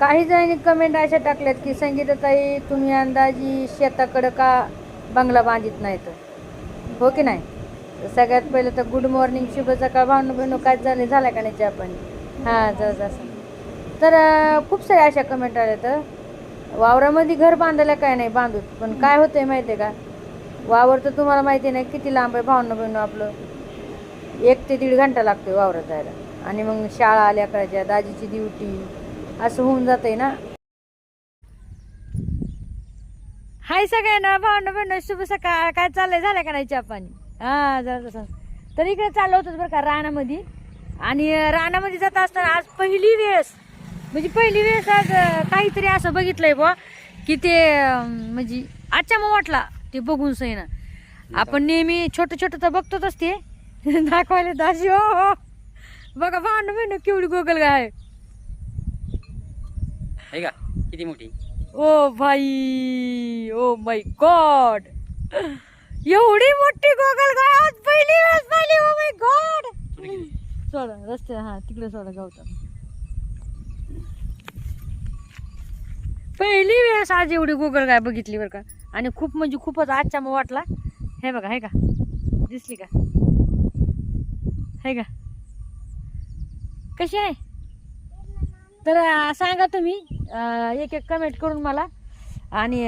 काही जणांनी कमेंट अशा टाकल्यात की संगीताताई तुम्ही अंदाजी शेताकडं का बंगला बांधित नाहीत? हो की नाही? तर सगळ्यात पहिलं तर गुड मॉर्निंग शुभ सकाळ भावनो बहिणू काय झाले झाला का नाही चहा हां जस असं तर खूप साऱ्या अशा कमेंट आल्या तर वावरामध्ये घर बांधायला काय नाही बांधू पण काय होतंय माहिती आहे का? वावर तर तुम्हाला माहिती नाही किती लांब आहे भावनो बहिणू आपलं. एक ते दीड घंटा लागतोय वावरात जायला. आणि मग शाळा आल्या करायच्या दाजीची ड्युटी असं होऊन जातंय ना. हाय सगळ्यांना भावना बहिण शुभ सकाळ. काय चाललंय? झालं का नाही चहा पाणी? हा जरा तसं तर इकडे चाललो होतो बरं का रानामध्ये. आणि रानामध्ये जात असताना आज पहिली वेळेस म्हणजे पहिली वेळेस आज काहीतरी असं बघितलंय बुवा की ते म्हणजे अच्छा मग वाटला ते बघून सैना आपण नेहमी छोटं छोटं तर बघतोच ते दाखवायला दाशी हो हो. बघा भांड बहिण केवढी गोगल गाय आहे. का? किती मोठी? ओ भाई ओ माय गॉड एवढी मोठी गोगल गाय आज पहिली वेळेस पाहिली ओ माय गॉड सोडा रस्ते हा तिकडे सोडा गवता. पहिली वेळेस आज एवढी गोगल गाय बघितली बरं का. आणि खूप म्हणजे खूपच आजच्या मग वाटला. हे बघा हे का? दिसली का? हे का? कशी आहे? तर सांगा तुम्ही एक एक कमेंट करून मला. आणि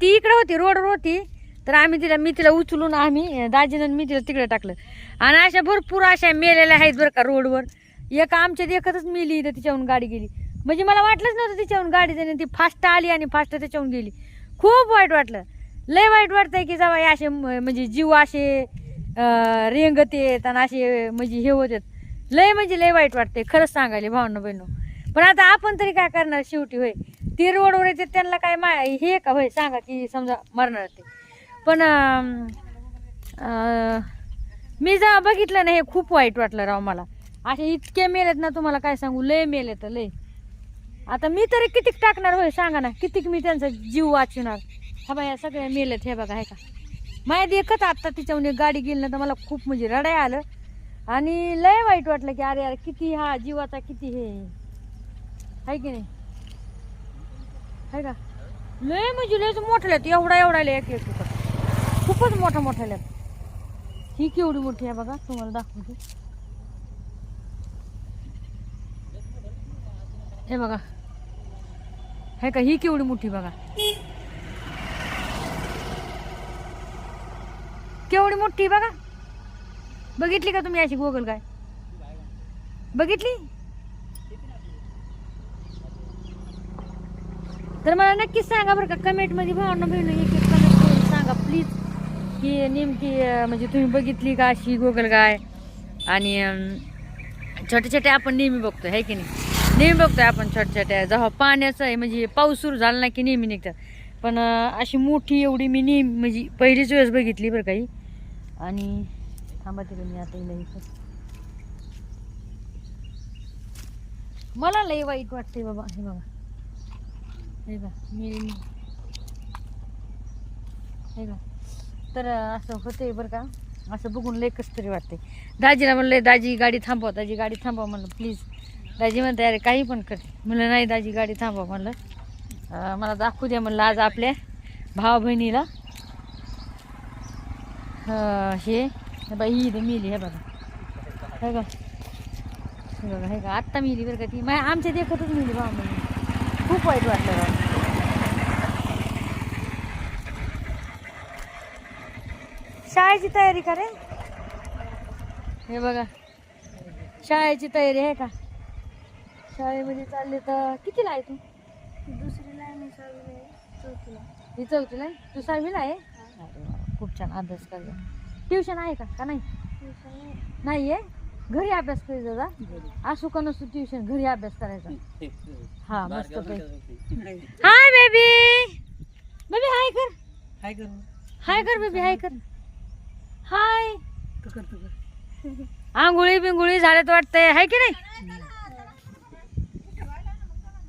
ती इकडं होती रोडवर होती. तर आम्ही तिला मी तिला उचलून आम्ही दाजीनं मी तिला तिकडे टाकलं. आणि अशा भरपूर अशा मेलेल्या आहेत बरं का रोडवर. एक आमच्यात देखतच मेली तर तिच्याहून गाडी गेली. म्हणजे मला वाटलंच नव्हतं तिच्याहून गाडी जाणे ती फास्ट आली आणि फास्ट त्याच्याहून गेली. खूप वाईट वाटलं. लय वाईट वाटतंय की जेव्हा असे म्हणजे जीव असे रेंगत येत आणि असे म्हणजे हे होतात लय म्हणजे लय वाईट वाटते खरंच सांगायले भावना बहिणू. पण आता आपण तरी काय करणार शेवटी होय? ती रोडवर येते त्यांना काय मा हे का होय? सांगा की समजा मरणार ते. पण मी जेव्हा बघितलं ना हे खूप वाईट वाटलं राव मला. असे इतके मेलेत ना तुम्हाला काय सांगू? लय मेलेत लय. आता मी तरी कितीक टाकणार होय? सांगा ना कितीक मी त्यांचा जीव वाचणार? हा बाया सगळ्या मेलेत हे बघा आहे का? माझ्या देखत आत्ता तिच्याहून एक गाडी गेली ना तर मला खूप म्हणजे रडाय आलं. आणि लय वाईट वाटलं की अरे अरे किती हा जीवाचा किती हे? आहे की नाही? आहे का? लय म्हणजे लयच मोठ्याल्यात एवढा एवढा लय एक एक खूपच मोठा मोठ्याल्यात ही केवढी मोठी आहे बघा तुम्हाला दाखवते. हे बघा. हे का? ही केवढी मोठी बघा. केवढी मोठी बघा. बघितली का तुम्ही अशी गोगल काय? बघितली? तर मला नक्कीच सांगा बरं का कमेंटमध्ये भावना बहिण एक एक कमेंट करून सांगा प्लीज की नेमकी म्हणजे तुम्ही बघितली का अशी गोगल गाय आणि छोट्या छोटे छोटे आपण नेहमी बघतो आहे की नाही? नेहमी बघतोय आपण छोट्या छोट्या जेव्हा पाण्याचं आहे म्हणजे पाऊस सुरू झाला ना की नेहमी निघतात. पण अशी मोठी एवढी मी नेहमी म्हणजे पहिलीच वेळेस बघितली बरं काही आणि थांबा तिकडे मी? आता येईल इथं. मला लई वाईट वाटते बाबा हे बघा. हे का मी हे का तर असं होते बरं का. असं बघून लय कसं तरी वाटते दाजीला म्हणलं दाजी गाडी थांबवा दाजी गाडी थांबवा. म्हणलं प्लीज दाजी म्हणते अरे काही पण कर. म्हणलं नाही दाजी गाडी थांबवा. म्हणलं मला दाखवू द्या. म्हणलं आज आपल्या भावा बहिणीला हे हे बघा ही इथं मिली हे बघा. हे हे बघा हे का आत्ता मिली बरं का ती. मा आमच्या देखतच मिली बहिणी खूप वाईट वाटलं राव शाळेची तयारी का रे? हे बघा. शाळेची तयारी आहे का? शाळेमध्ये चालले तर कितीला आहे तू? दुसरीला आहे मी सहावीला आहे. चौथीला. ही चौथीला आहे? तू सहावीला आहे? खूप छान. अभ्यास कर. ट्युशन आहे का? का नाही? नाही आहे घरी अभ्यास करायचा दादा असू का नसू ट्युशन घरी अभ्यास करायचा. हा मस्त हाय बेबी बेबी हाय कर. हाय कर. बेबी हाय कर. हाय. आंघोळी बिंगोळी झाल्यात वाटतंय. हाय की नाही?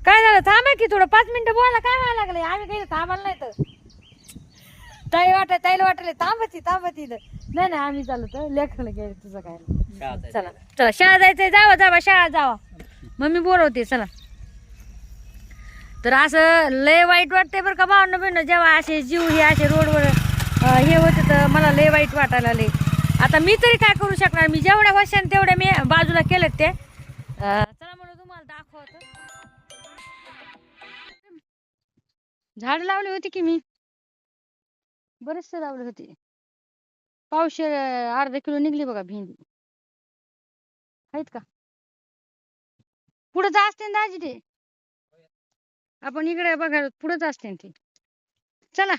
काय झालं? थांबा की थोडं. पाच मिनिटं बोला काय व्हायला लागले आम्ही काही थांबायला नाही तर. ताई वाटत ताईला वाटले. थांबती थांबती नाही नाही आम्ही चालू तर लेखलं गेलं तुझं काय? चला. चला शाळा जायचंय जावा जावा शाळा जावा. मम्मी बोलवते चला. तर असं लय वाईट वाटतंय बरं का भावना बहिण जेव्हा असे जीव हे असे रोडवर हे होते तर मला लय वाईट वाटायला लय आता मी तरी काय करू शकणार? मी जेवढ्या वर्षांनी तेवढ्या मी बाजूला केलेत ते. चला म्हणून तुम्हाला दाखवतो. झाड लावली होती की मी? बरेचसे लावले होते. पावशे अर्धा किलो निघली बघा भेंडी. आहेत का? पुढंच असते ना दाजी ते. आपण इकडे बघा पुढंच असते ना ते. चला.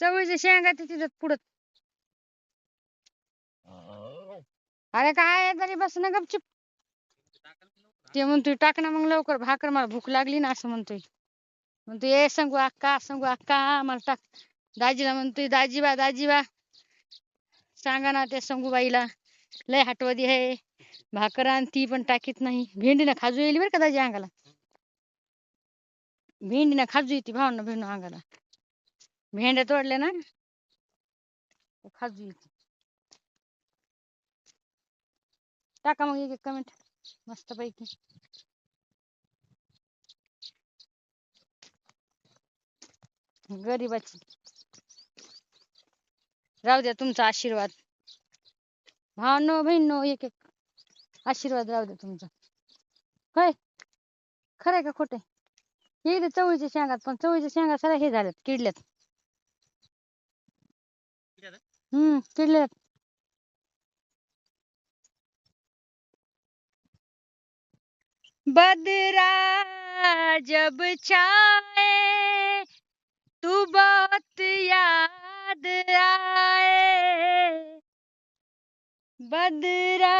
चवळीच्या शेंगा ते तिथं पुढं. अरे काय तरी बस ना गपचूप. ते म्हणतोय टाक ना मग लवकर भाकर मला भूक लागली ना असं म्हणतोय. म्हणतो ए सांगू अक्का सांगू अक्का मला टाक. दाजीला म्हणतोय दाजीबा दाजीबा सांगा ना त्या संगूबाईला. लय हटवदी आहे. भाकर आणि ती पण टाकीत नाही. भेंडीनं खाजू येईल बरं का दाजी अंगाला? भेंडीनं खाजू येते भावना भेंडू अंगाला. भेंड्या तोडल्या ना खाजू येते. टाका मग एक कमेंट मस्त पैकी गरीबाची. राहू द्या तुमचा आशीर्वाद. भावनो बहिणो एक एक. आशीर्वाद राहू द्या तुमचा. होय? खरंय का खोटे येईल चवळीच्या शेंगात पण चवळीच्या शेंगा सगळ्या हे झाल्यात किडल्यात. हम्म किडल्यात. बदरा जब छाए तू बहुत याद आए। बदरा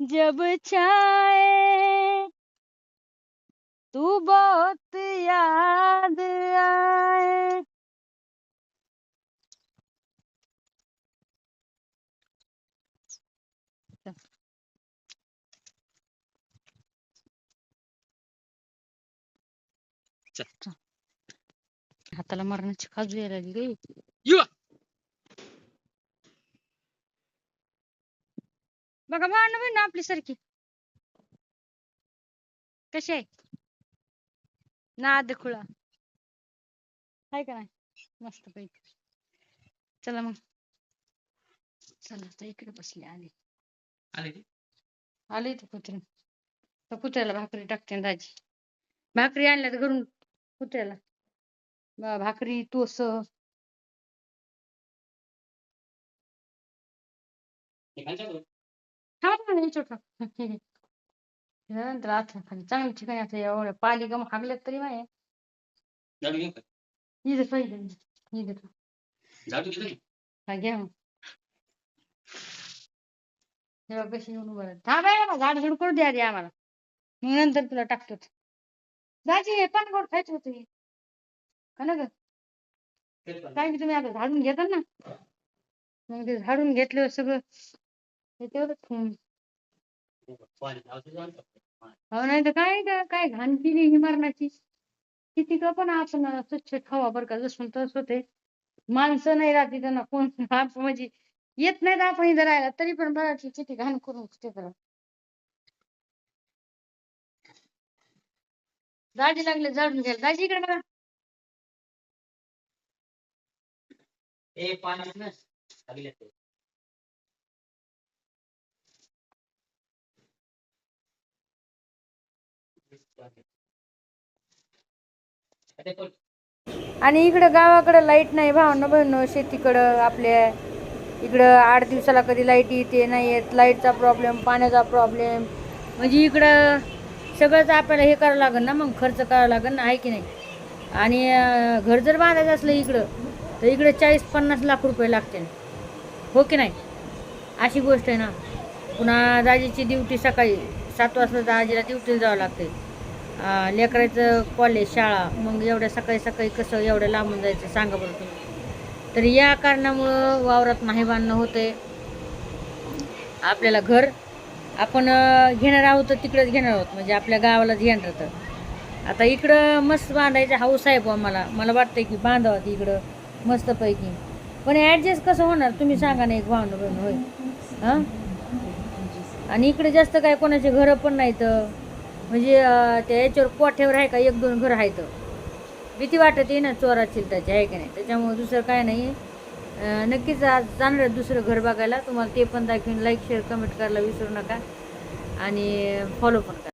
जब छाए। तू बहुत याद आए। हाताला मरणाची खाजू यायला लागली बघा भावना बहीण आपली सारखी कशी आहे? नाद खुळा. आहे का नाही? मस्त पैकी. चला मग. चला आता इकडे बसले आले. आले ते? कुत्रे. तर कुत्र्याला भाकरी टाकते ना दाजी भाकरी आणल्या तर घरून कुत्र्याला. बा- भाकरी तोस हे नंतर आता खाली चांगली ठिकाणी आता एवढ्या पाली गम हागल्यात तरी माय? इथं पहिले इथं? हा घ्या मग हे बघ कशी येऊन उभं. थांब ना झाड झुड करू द्या आधी आम्हाला मग नंतर तुला टाकतो दाजी हे पण गोड खायचं होतं. का ना ग. काय की तुम्ही आता झाडून घेता ना? मग ते झाडून घेतल्यावर सगळं हे. हो नाही तर काय ग- काय घाण केली ही मरणाची? किती का पण आपण स्वच्छ ठेवा बरं का जसून तस होते माणसं नाही राहते त्यांना कोण? आप- म्हणजे येत नाहीत आपण इथं राहायला तरी पण की किती घाण करून ते करा दाजी लागले झाडून घ्यायला. दाजी इकडे बघा. ए पाणी ना. अगले येते. आणि इकडं गावाकडं लाइट नाही भावनं बहिण शेतीकडं आपल्या इकडं आठ दिवसाला कधी लाइट येते नाही येत. लाईटचा प्रॉब्लेम पाण्याचा प्रॉब्लेम म्हणजे इकडं सगळंच आपल्याला हे करावं लागेल ना मग खर्च करावा लागेल ना आहे की नाही? आणि घर जर बांधायचं असलं इकडं तर इकडं चाळीस पन्नास लाख रुपये लागतील हो की नाही? अशी गोष्ट आहे ना. पुन्हा दाजीची ड्युटी सकाळी सात वाजता दाजीला ड्युटीला जावं लागते. लेकरायचं लेकराचं कॉलेज शाळा मग एवढ्या सकाळी सकाळी कसं एवढं लांबून जायचं सांगा बरं तुम्ही. तर या कारणामुळं वावरात नाही बांधणं होते आपल्याला घर आपण घेणार आहोत तर तिकडेच घेणार आहोत. म्हणजे आपल्या गावालाच घेणार तर. आता इकडं मस्त बांधायचं हाऊस आहे बा मला. मला वाटतं की बांधावं इकडं. मस्तपैकी. पण ॲडजस्ट कसं होणार? तुम्ही सांगा ना एक भावना बहीण होय. हां? आणि इकडे जास्त काय कोणाचे घरं पण नाहीत. म्हणजे त्या याच्यावर कोठ्यावर आहे का? एक दोन घर आहेत. भीती वाटत आहे ना चोरा चिलटाची आहे की नाही? त्याच्यामुळे दुसरं काय नाही. नक्कीच आज जाणार आहे दुसरं घर बघायला. तुम्हाला ते पण दाखवून. लाईक शेअर कमेंट करायला विसरू नका. आणि फॉलो पण करा.